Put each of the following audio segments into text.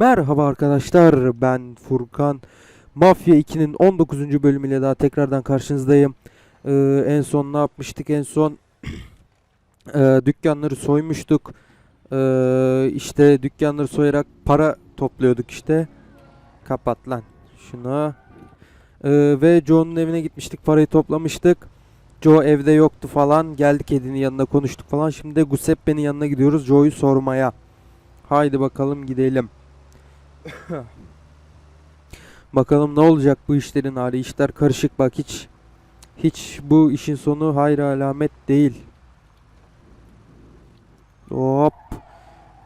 Merhaba arkadaşlar ben Furkan. Mafya 2'nin 19. bölümüyle daha tekrardan karşınızdayım. Ee, en son ne yapmıştık? En son e, dükkanları soymuştuk. Ee, işte dükkanları soyarak para topluyorduk işte. Kapat lan şunu. Ee, ve Joe'nun evine gitmiştik parayı toplamıştık. Joe evde yoktu falan. Geldik Eddie'nin yanına konuştuk falan. Şimdi de Giuseppe'nin yanına gidiyoruz Joe'yu sormaya. Haydi bakalım gidelim. Bakalım ne olacak bu işlerin hali. İşler karışık bak hiç hiç bu işin sonu hayır alamet değil. Hop.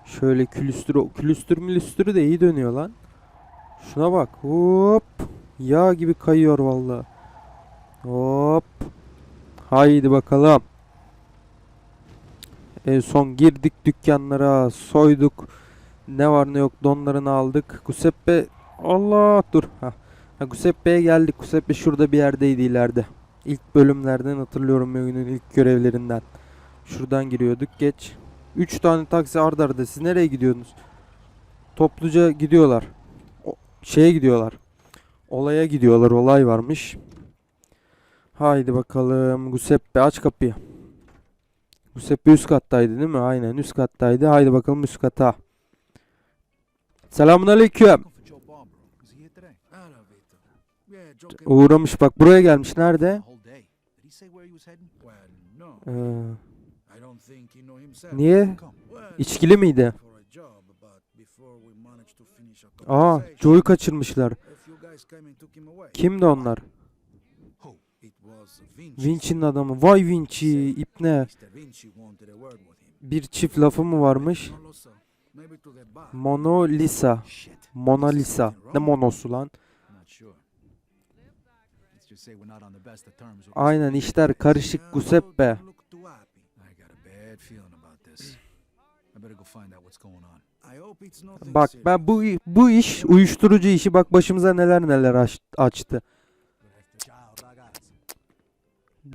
Şöyle külüstür külüstür mülüstürü de iyi dönüyor lan. Şuna bak. Hop. Yağ gibi kayıyor vallahi. Hop. Haydi bakalım. En son girdik dükkanlara, soyduk. Ne var ne yok donlarını aldık. Giuseppe Allah dur. Ha. Giuseppe'ye geldik. Giuseppe şurada bir yerdeydi ileride. İlk bölümlerden hatırlıyorum oyunun ilk görevlerinden. Şuradan giriyorduk. Geç. 3 tane taksi arda arda. Siz nereye gidiyorsunuz? Topluca gidiyorlar. O, şeye gidiyorlar. Olaya gidiyorlar. Olay varmış. Haydi bakalım. Giuseppe aç kapıyı. Giuseppe üst kattaydı değil mi? Aynen üst kattaydı. Haydi bakalım üst kata. Joe came Uğramış bak buraya gelmiş. Nerede? Ee, niye? İçkili miydi? Aa, Joe'yu kaçırmışlar. Kimdi onlar? Vinci'nin adamı. Vay Vinci, ipne. Bir çift lafı mı varmış? No lo so. Maybe to the bar. Mona Lisa. Mona Lisa. Ne monosu lan? Aynen işler karışık nothing Bak ben bu bu iş uyuşturucu işi bak başımıza neler neler aç- açtı.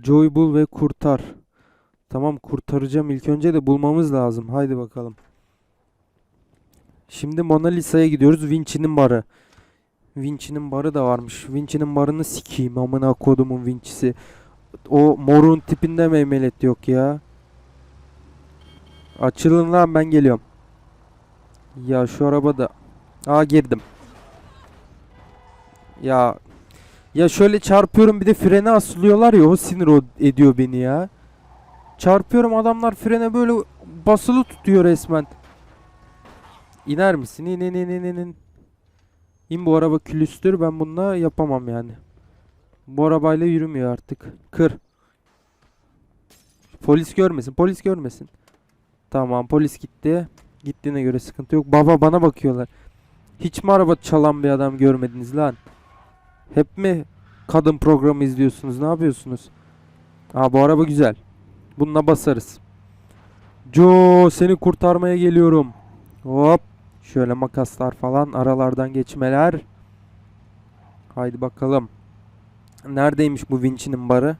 Joe'yu bul ve kurtar. Tamam kurtaracağım ilk önce de bulmamız lazım. Haydi bakalım. Şimdi Mona Lisa'ya gidiyoruz. Vinci'nin barı. Vinci'nin barı da varmış. Vinci'nin barını sikeyim amına kodumun Vinci'si. O morun tipinde meymelet yok ya. Açılın lan ben geliyorum. Ya şu arabada. Aa girdim. Ya ya şöyle çarpıyorum bir de frene asılıyorlar ya o sinir ediyor beni ya. Çarpıyorum adamlar frene böyle basılı tutuyor resmen. İner misin? İn in in in in. in. İn bu araba külüstür ben bununla yapamam yani. Bu arabayla yürümüyor artık. Kır. Polis görmesin polis görmesin. Tamam polis gitti. Gittiğine göre sıkıntı yok. Baba bana bakıyorlar. Hiç mi araba çalan bir adam görmediniz lan? Hep mi kadın programı izliyorsunuz? Ne yapıyorsunuz? Aa bu araba güzel. Bununla basarız. Joe seni kurtarmaya geliyorum. Hop. Şöyle makaslar falan aralardan geçmeler. Haydi bakalım. Neredeymiş bu Vinci'nin barı?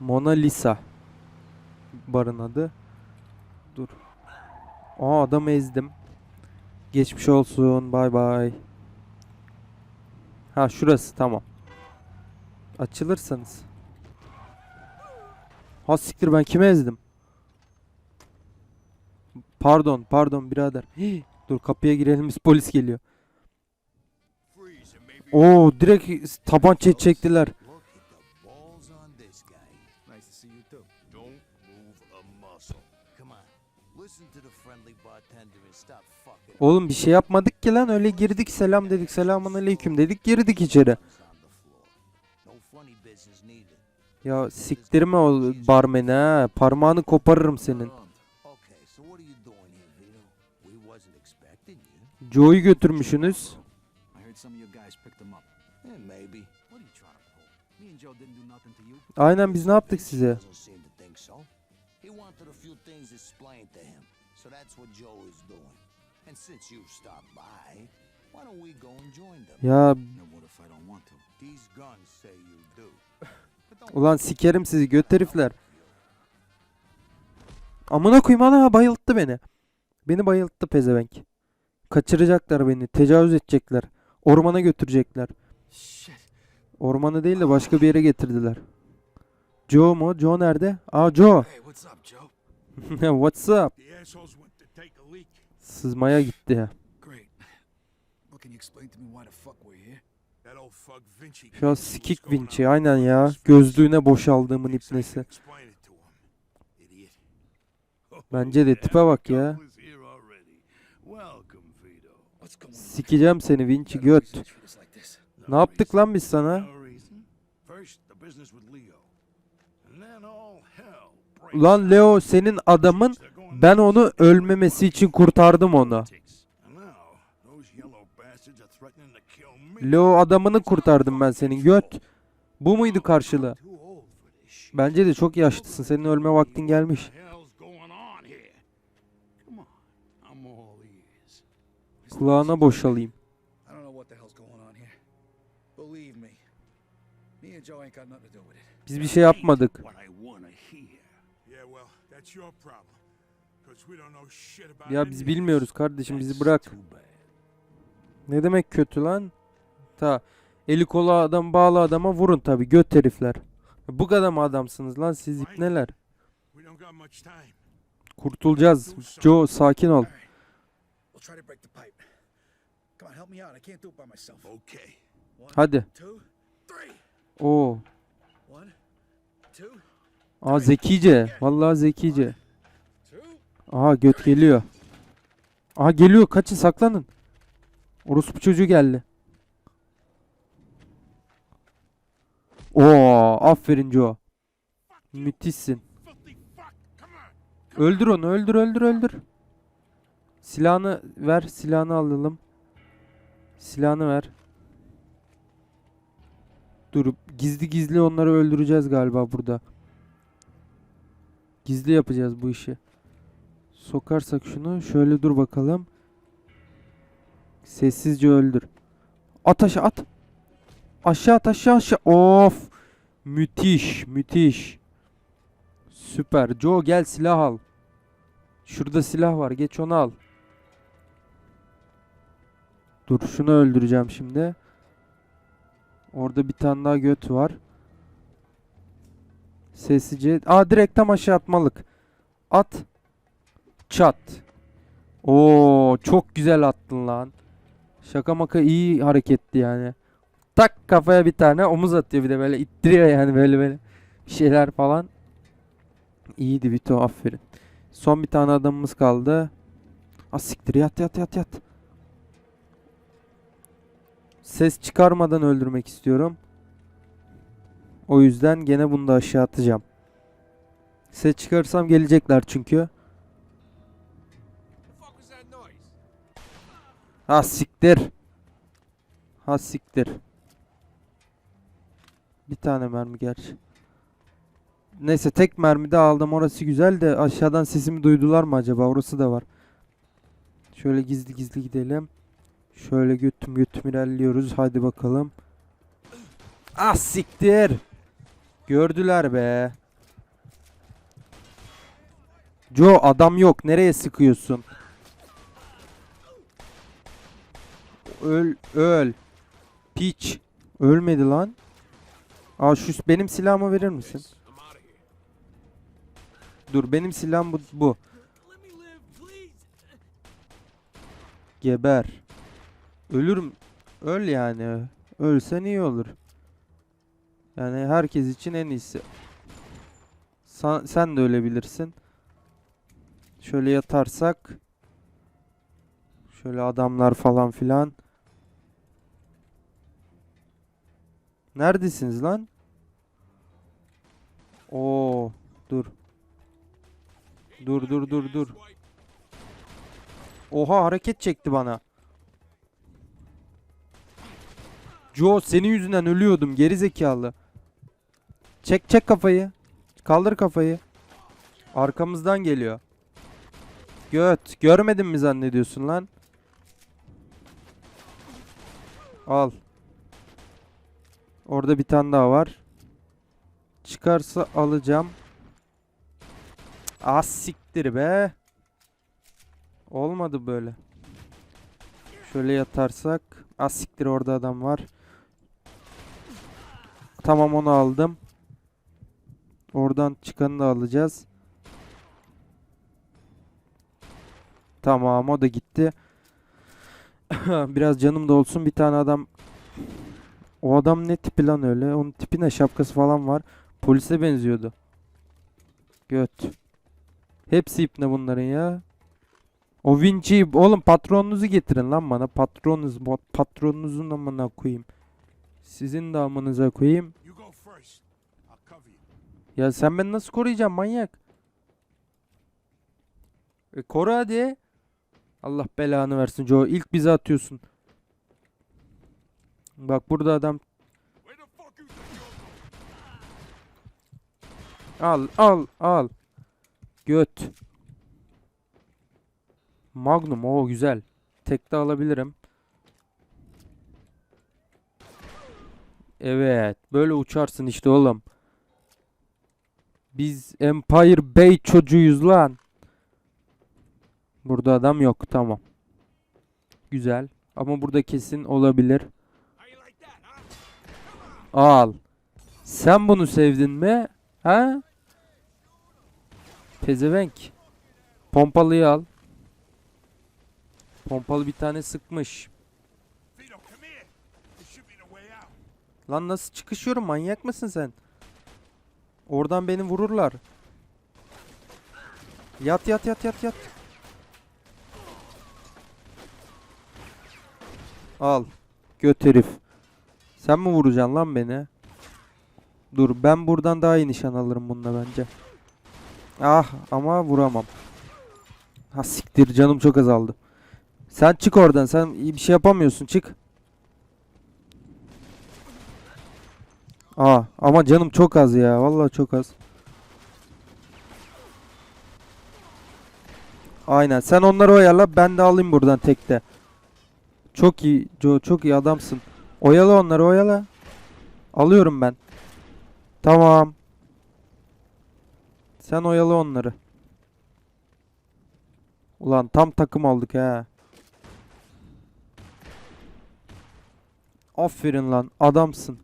Mona Lisa. Barın adı. Dur. Aa adamı ezdim. Geçmiş olsun. Bay bay. Ha şurası tamam. Açılırsanız. Ha siktir ben kime ezdim? Pardon pardon birader. Hii, dur kapıya girelim biz polis geliyor. Oo direkt tabança çektiler. Oğlum bir şey yapmadık ki lan öyle girdik selam dedik selamun aleyküm dedik girdik içeri. Ya siktirme o barmeni ha parmağını koparırım senin. To you. Aynen biz ne yaptık size? Ya ulan sikerim sizi göt herifler. Amına koyayım ana bayılttı beni. Beni bayılttı pezevenk. Kaçıracaklar beni. Tecavüz edecekler. Ormana götürecekler. Shit. Ormana değil de başka bir yere getirdiler. Joe mu? Joe nerede? Aa Joe. Hey, what's up. Sızmaya gitti ya. Was sikik Vinci. Aynen ya. Gözlüğüne boşaldığımın ipnesi. Bence de tipe bak ya. Couple is here already. Welcome, Vito. What's going on? Sikeceğim seni Vinci göt. Ne yaptık lan biz sana? With Leo. Senin adamın ben onu ölmemesi için kurtardım onu. Leo adamını kurtardım ben senin göt. Bu muydu karşılığı? Bence de çok yaşlısın. Senin ölme vaktin gelmiş. 'Cause we don't know shit about Ya biz bilmiyoruz kardeşim bizi bırak. Ne demek kötü lan? Ta eli kolu adam bağlı adama vurun tabi göt herifler. Bu kadar mı adamsınız lan siz ipneler? Kurtulacağız. Joe sakin ol. On, help me out. I can't do it by myself. Okay. One, Hadi. two, three. Oo. One, two, Aa zekice. Vallahi zekice. two. Aha göt geliyor. Aha geliyor. Kaçın saklanın. Orospu çocuğu geldi. Oo, aferin Joe. Müthişsin. Öldür onu, öldür, öldür, öldür. Silahını ver, silahını alalım. Silahını ver. Dur, gizli gizli onları öldüreceğiz galiba burada. Gizli yapacağız bu işi. Sokarsak şunu, şöyle dur bakalım. Sessizce öldür. At aşağı at. Aşağı at aşağı aşağı. Of. Müthiş, müthiş. Süper. Joe gel silah al. Şurada silah var. Geç onu al. Dur şunu öldüreceğim şimdi. Orada bir tane daha göt var. Sessizce. Aa direkt tam aşağı atmalık. At. Çat. Oo çok güzel attın lan. Şaka maka iyi hareketti yani. Tak kafaya bir tane omuz atıyor bir de böyle ittiriyor yani böyle böyle. Bir şeyler falan. İyiydi Vito aferin. Son bir tane adamımız kaldı. Az siktir yat yat yat yat. Ses çıkarmadan öldürmek istiyorum. O yüzden gene bunu da aşağı atacağım. Ses çıkarsam gelecekler çünkü. Ha siktir. Ha siktir. Bir tane mermi gerçi. Neyse tek mermi de aldım. Orası güzel de aşağıdan sesimi duydular mı acaba? Orası da var. Şöyle gizli gizli gidelim. Şöyle götüm götüm ilerliyoruz. Hadi bakalım. Ah siktir. Gördüler be. Joe adam yok. Nereye sıkıyorsun? Öl öl. Piç. Ölmedi lan. Aa şu benim silahımı verir misin? Dur benim silahım bu. bu. Geber. Ölürüm. Öl yani. Ölsen iyi olur. Yani herkes için en iyisi. Sa- sen de ölebilirsin. Şöyle yatarsak. Şöyle adamlar falan filan. Neredesiniz lan? Oo, dur. Dur dur dur dur. Oha hareket çekti bana. Joe senin yüzünden ölüyordum geri zekalı. Çek çek kafayı. Kaldır kafayı. Arkamızdan geliyor. Göt. Görmedin mi zannediyorsun lan? Al. Orada bir tane daha var. Çıkarsa alacağım. Az siktir be. Olmadı böyle. Şöyle yatarsak. Asiktir orada adam var. Tamam onu aldım. Oradan çıkanı da alacağız. Tamam o da gitti. Biraz canım da olsun. Bir tane adam o adam ne tipi lan öyle? Onun tipi ne? Şapkası falan var. Polise benziyordu. Göt. Hepsi ipne bunların ya. O Vinci'yi oğlum patronunuzu getirin lan bana. Patronunuz patronunuzun amına koyayım. Sizin de amınıza koyayım. Ya sen beni nasıl koruyacaksın manyak? E koru hadi. Allah belanı versin Joe. İlk bize atıyorsun. Bak burada adam? Al al al. Göt. Magnum o güzel. Tekte alabilirim. Evet. Böyle uçarsın işte oğlum. Biz Empire Bay çocuğuyuz lan. Burada adam yok. Tamam. Güzel. Ama burada kesin olabilir. Al. Sen bunu sevdin mi? Ha? Pezevenk. Pompalıyı al. Pompalı bir tane sıkmış. Vito, come here. This should be the way out. Lan nasıl çıkışıyorum manyak mısın sen? Oradan beni vururlar. Yat yat yat yat yat. Al. Göt herif. Sen mi vuracaksın lan beni? Dur ben buradan daha iyi nişan alırım bununla bence. Ah ama vuramam. Ha siktir canım çok azaldı. Sen çık oradan sen bir şey yapamıyorsun çık. Aa ama canım çok az ya. Vallahi çok az. Aynen. Sen onları oyala. Ben de alayım buradan tekte. Çok iyi Joe. Çok iyi adamsın. Oyala onları oyala. Alıyorum ben. Tamam. Sen oyalı onları. Ulan tam takım aldık ha. Aferin lan adamsın.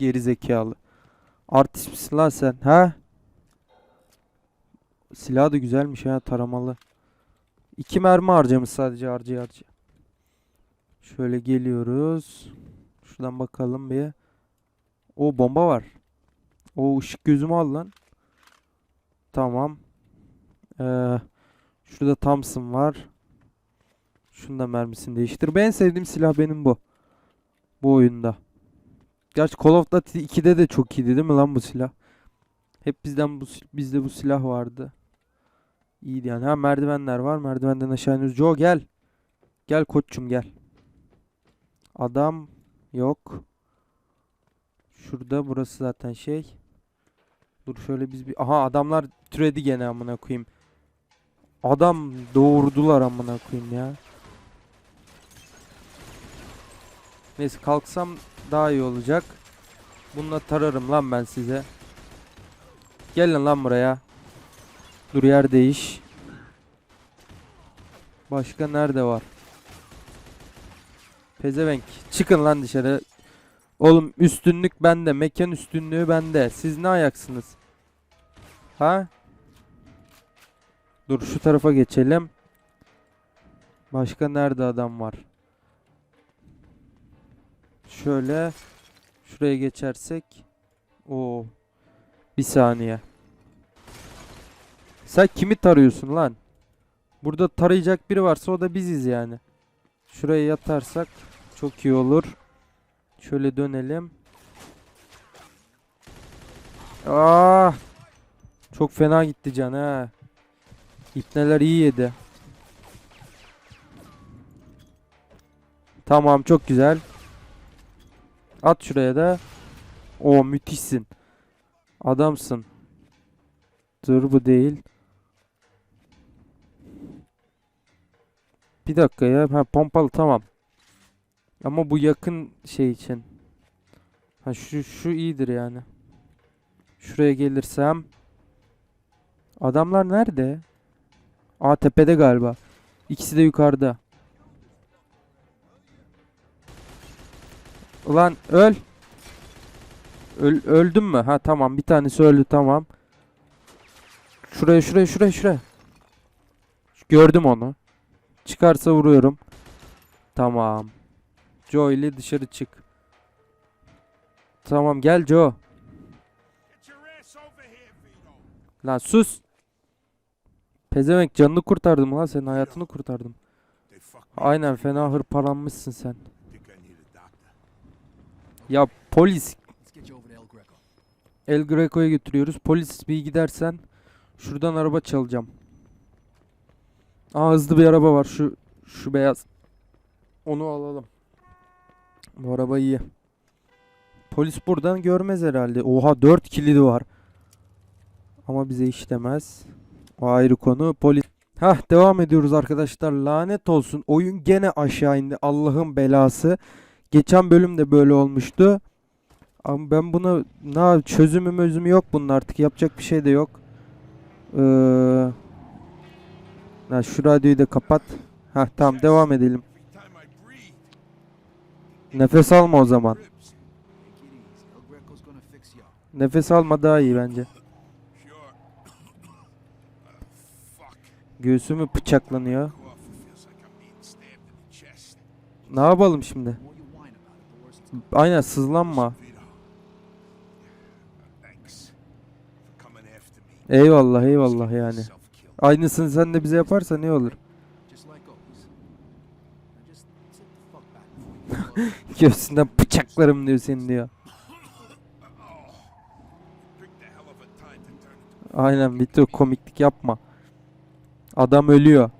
Geri zekalı. Artist misin lan sen ha? Silah da güzelmiş ha taramalı. İki mermi harcamış sadece harcı harcı. Şöyle geliyoruz. Şuradan bakalım bir. O bomba var. O ışık gözümü al lan. Tamam. Ee, şurada Thompson var. Şunu da mermisini değiştir. Ben en sevdiğim silah benim bu. Bu oyunda. Gerçi Call of Duty 2'de de çok iyiydi değil mi lan bu silah? Hep bizden bu bizde bu silah vardı. İyiydi yani. Ha merdivenler var. Merdivenden aşağı iniyoruz. Joe gel. Gel koçum gel. Adam yok. Şurada burası zaten şey. Dur şöyle biz bir aha adamlar türedi gene amına koyayım. Adam doğurdular amına koyayım ya. Neyse kalksam daha iyi olacak. Bununla tararım lan ben size. Gelin lan buraya. Dur yer değiş. Başka nerede var? Pezevenk. Çıkın lan dışarı. Oğlum üstünlük bende. Mekan üstünlüğü bende. Siz ne ayaksınız? Ha? Dur şu tarafa geçelim. Başka nerede adam var? Şöyle şuraya geçersek o bir saniye. Sen kimi tarıyorsun lan? Burada tarayacak biri varsa o da biziz yani. Şuraya yatarsak çok iyi olur. Şöyle dönelim. Ah! Çok fena gitti can ha. İpneler iyi yedi. Tamam çok güzel. At şuraya da. O müthişsin. Adamsın. Dur bu değil. Bir dakika ya. Ha pompalı tamam. Ama bu yakın şey için. Ha şu şu iyidir yani. Şuraya gelirsem. Adamlar nerede? Aa galiba. İkisi de yukarıda. Ulan öl. Öl öldün mü? Ha tamam bir tanesi öldü tamam. Şuraya şuraya şuraya şuraya. Gördüm onu. Çıkarsa vuruyorum. Tamam. Joe ile dışarı çık. Tamam gel Joe. Lan sus. Pezevenk canını kurtardım lan senin hayatını kurtardım. Aynen fena hırpalanmışsın sen. Think I need a doctor. Ya polis. El Greco'ya götürüyoruz. Polis bir gidersen şuradan araba çalacağım. Aa hızlı bir araba var şu şu beyaz. Onu alalım. Bu araba iyi. Polis buradan görmez herhalde. Oha 4 kilidi var. Ama bize işlemez. O ayrı konu. Polis. Hah devam ediyoruz arkadaşlar. Lanet olsun. Oyun gene aşağı indi. Allah'ın belası. Geçen bölümde böyle olmuştu. Ama ben buna ne çözümü mözümü yok bunun artık yapacak bir şey de yok. Ee, şu radyoyu da kapat. Ha tamam devam edelim. Nefes alma o zaman. Nefes alma daha iyi bence. Göğsümü bıçaklanıyor. Ne yapalım şimdi? Aynen sızlanma. Eyvallah eyvallah yani. Aynısını sen de bize yaparsan iyi olur. Göğsünden bıçaklarım diyor seni diyor. Aynen Vito komiklik yapma. Adam ölüyor.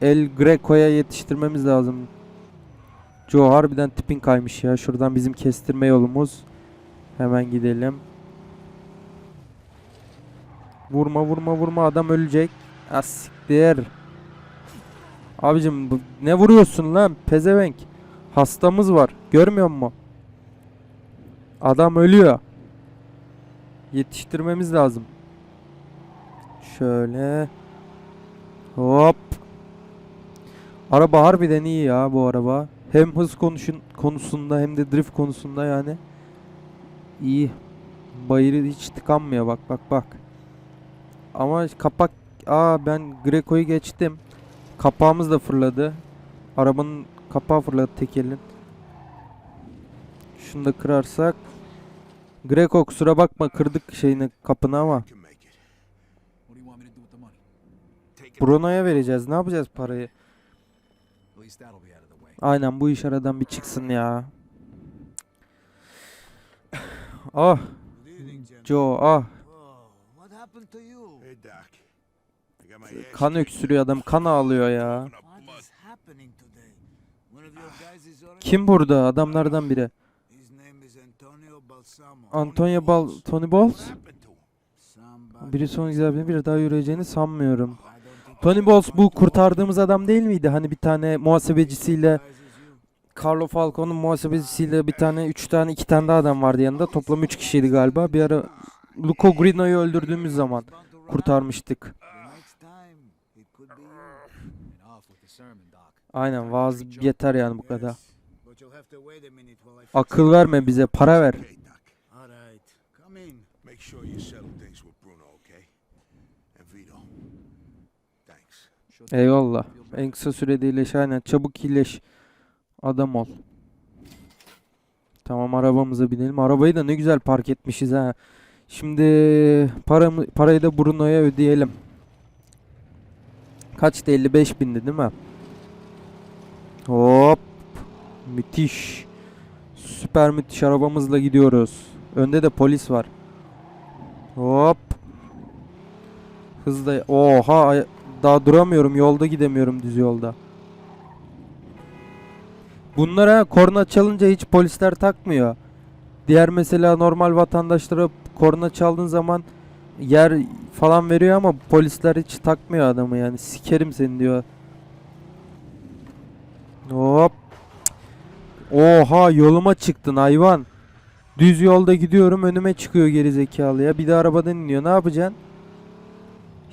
El Greco'ya yetiştirmemiz lazım. Joe harbiden tipin kaymış ya. Şuradan bizim kestirme yolumuz. Hemen gidelim. Vurma vurma vurma adam ölecek. Asiktir. Abicim bu, ne vuruyorsun lan pezevenk? Hastamız var. Görmüyor musun? Adam ölüyor. Yetiştirmemiz lazım. Şöyle. Hop. Araba harbiden iyi ya bu araba. Hem hız konuşun konusunda hem de drift konusunda yani iyi. Bayırı hiç tıkanmıyor bak bak bak. Ama kapak aa ben Greco'yu geçtim. Kapağımız da fırladı. Arabanın kapağı fırladı tekelin. Şunu da kırarsak. Greco kusura bakma kırdık şeyini kapını ama. Bruno'ya vereceğiz. Ne yapacağız parayı? Aynen bu iş aradan bir çıksın ya. Ah. Joe ah. Kan öksürüyor adam. Kan ağlıyor ya. Kim burada? Adamlardan biri. Antonio Bal Tony? Somebody- Biri son güzel bir daha yürüyeceğini sanmıyorum. Tony Balls bu kurtardığımız adam değil miydi? Hani bir tane muhasebecisiyle. Carlo Falcone'un muhasebecisiyle bir tane, üç tane, iki tane daha adam vardı yanında. Toplam üç kişiydi galiba. Bir ara Luco Grino'yu öldürdüğümüz zaman kurtarmıştık. Aynen vaaz yeter yani bu kadar. Akıl verme bize, para ver. Okay, Doc. All right, come in. Make sure you settle things with Bruno, okay? And Vito. Thanks. Sure thing. Eyvallah. En kısa sürede iyileş aynen. Çabuk iyileş. Adam ol. Tamam arabamıza binelim. Arabayı da ne güzel park etmişiz ha. Şimdi paramı, parayı da Bruno'ya ödeyelim. Kaçtı? 55 bindi değil mi? Hop. Müthiş. Süper müthiş arabamızla gidiyoruz. Önde de polis var. Hop. Hızla. Oha. Daha duramıyorum. Yolda gidemiyorum düz yolda. Bunlara korna çalınca hiç polisler takmıyor. Diğer mesela normal vatandaşlara korna çaldığın zaman yer falan veriyor ama polisler hiç takmıyor adamı yani. Sikerim seni diyor. Hop. Oha yoluma çıktın hayvan. Düz yolda gidiyorum önüme çıkıyor geri zekalı ya. Bir de arabadan iniyor. Ne yapacaksın?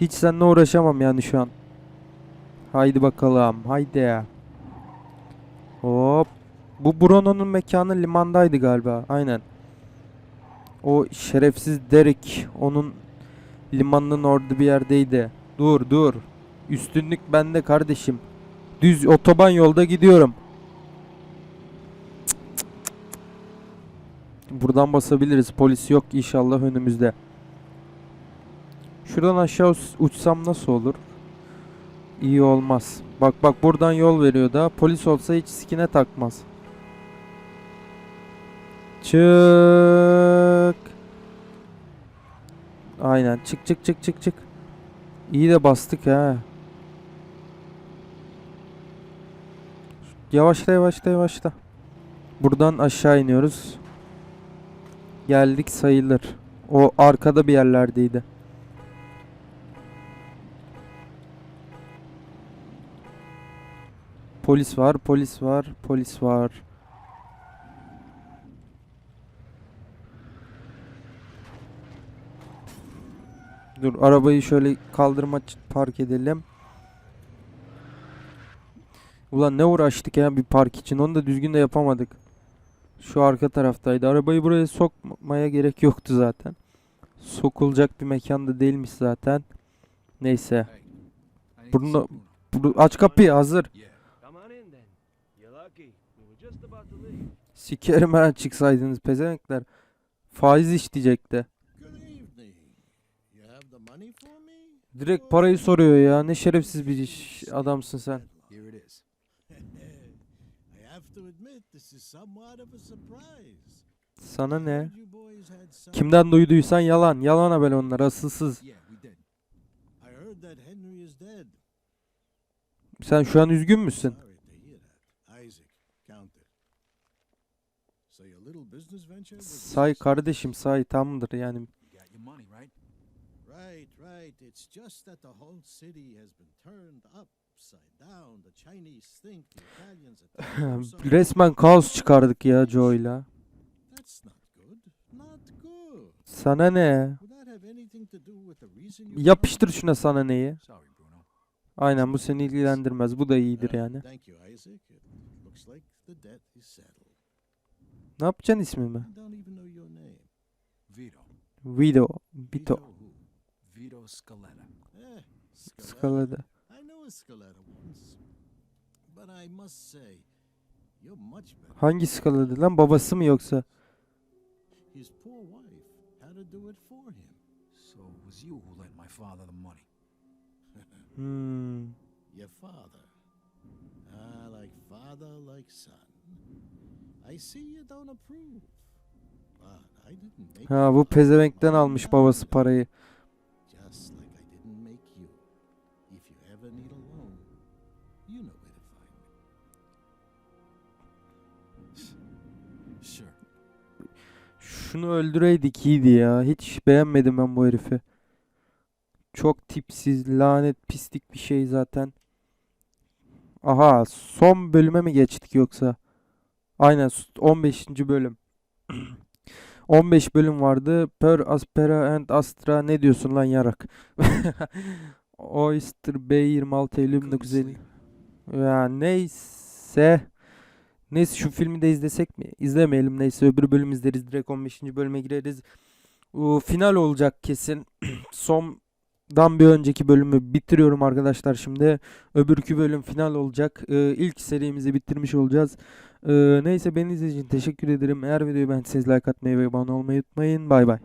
Hiç seninle uğraşamam yani şu an. Haydi bakalım. Haydi. Hop. Bu Bruno'nun mekanı limandaydı galiba. Aynen. O şerefsiz Derek onun limanının orada bir yerdeydi. Dur dur. Üstünlük bende kardeşim. Düz otoban yolda gidiyorum. Buradan basabiliriz. Polis yok inşallah önümüzde. Şuradan aşağı uç- uçsam nasıl olur? İyi olmaz. Bak bak buradan yol veriyor da polis olsa hiç sikine takmaz. Çık. Aynen çık çık çık çık çık. İyi de bastık ha. Yavaşla yavaşla yavaşla. Buradan aşağı iniyoruz. Geldik sayılır. O arkada bir yerlerdeydi. Polis var, polis var, polis var. Dur arabayı şöyle kaldırıma ç- park edelim. Ulan ne uğraştık ya bir park için onu da düzgün de yapamadık. Şu arka taraftaydı. Arabayı buraya sokmaya gerek yoktu zaten. Sokulacak bir mekanda değilmiş zaten. Neyse. Bruno- Bruno. Aç kapıyı hazır. Sikerim ha çıksaydınız pezevenkler. Faiz işleyecekti. Direkt parayı soruyor ya. Ne şerefsiz bir iş- adamsın sen. Sana ne? Kimden duyduysan yalan. Yalan haber onlar asılsız. Sen şu an üzgün müsün? Sorry to hear that. Isaac, counter. So your little business venture was a Say kardeşim say tamdır yani. Right? Right. It's just that the whole city has been turned upside down. The Chinese think the Italians so- Resmen kaos çıkardık ya Joe'yla. That's not good. Not good. Sana ne? Yapıştır şuna sana neyi? Aynen bu seni ilgilendirmez. Bu da iyidir yani. Thank you, Isaac. It looks like the debt is settled. Ne yapacaksın ismimi? Vito. Vito. Vito. Scaletta. Eh, Scaletta. Skalada. I know a Scaletta once. But I must say, you're much better. Hangi skaladı lan? Babası mı yoksa? His poor wife had to do it for him. So it was you who lent my father the money. Hmm. Your father. Ah, like father, like son. Ha you bu pezevenkten almış babası parayı. Just like I didn't make you. If you ever need a loan, you know where to find me. Sure. Şunu öldüreydik iyiydi ya. Hiç beğenmedim ben bu herifi. Çok tipsiz, lanet, pislik bir şey zaten. Aha, son bölüme mi geçtik yoksa? Aynen, s- 15. bölüm. 15 bölüm vardı. Per Aspera and Astra ne diyorsun lan yarak? Oyster B26 Eylül Couldn't 1950. sleep. Ya neyse. Neyse şu filmi de izlesek mi? İzlemeyelim neyse öbür bölüm izleriz. Direkt 15. bölüme gireriz. O, final olacak kesin. Sondan bir önceki bölümü bitiriyorum arkadaşlar şimdi. Öbürkü bölüm final olacak. Ee, ilk serimizi bitirmiş olacağız. Ee, neyse beni izlediğiniz teşekkür ederim. Eğer videoyu beğendiyseniz like atmayı ve abone olmayı unutmayın. Bay bay.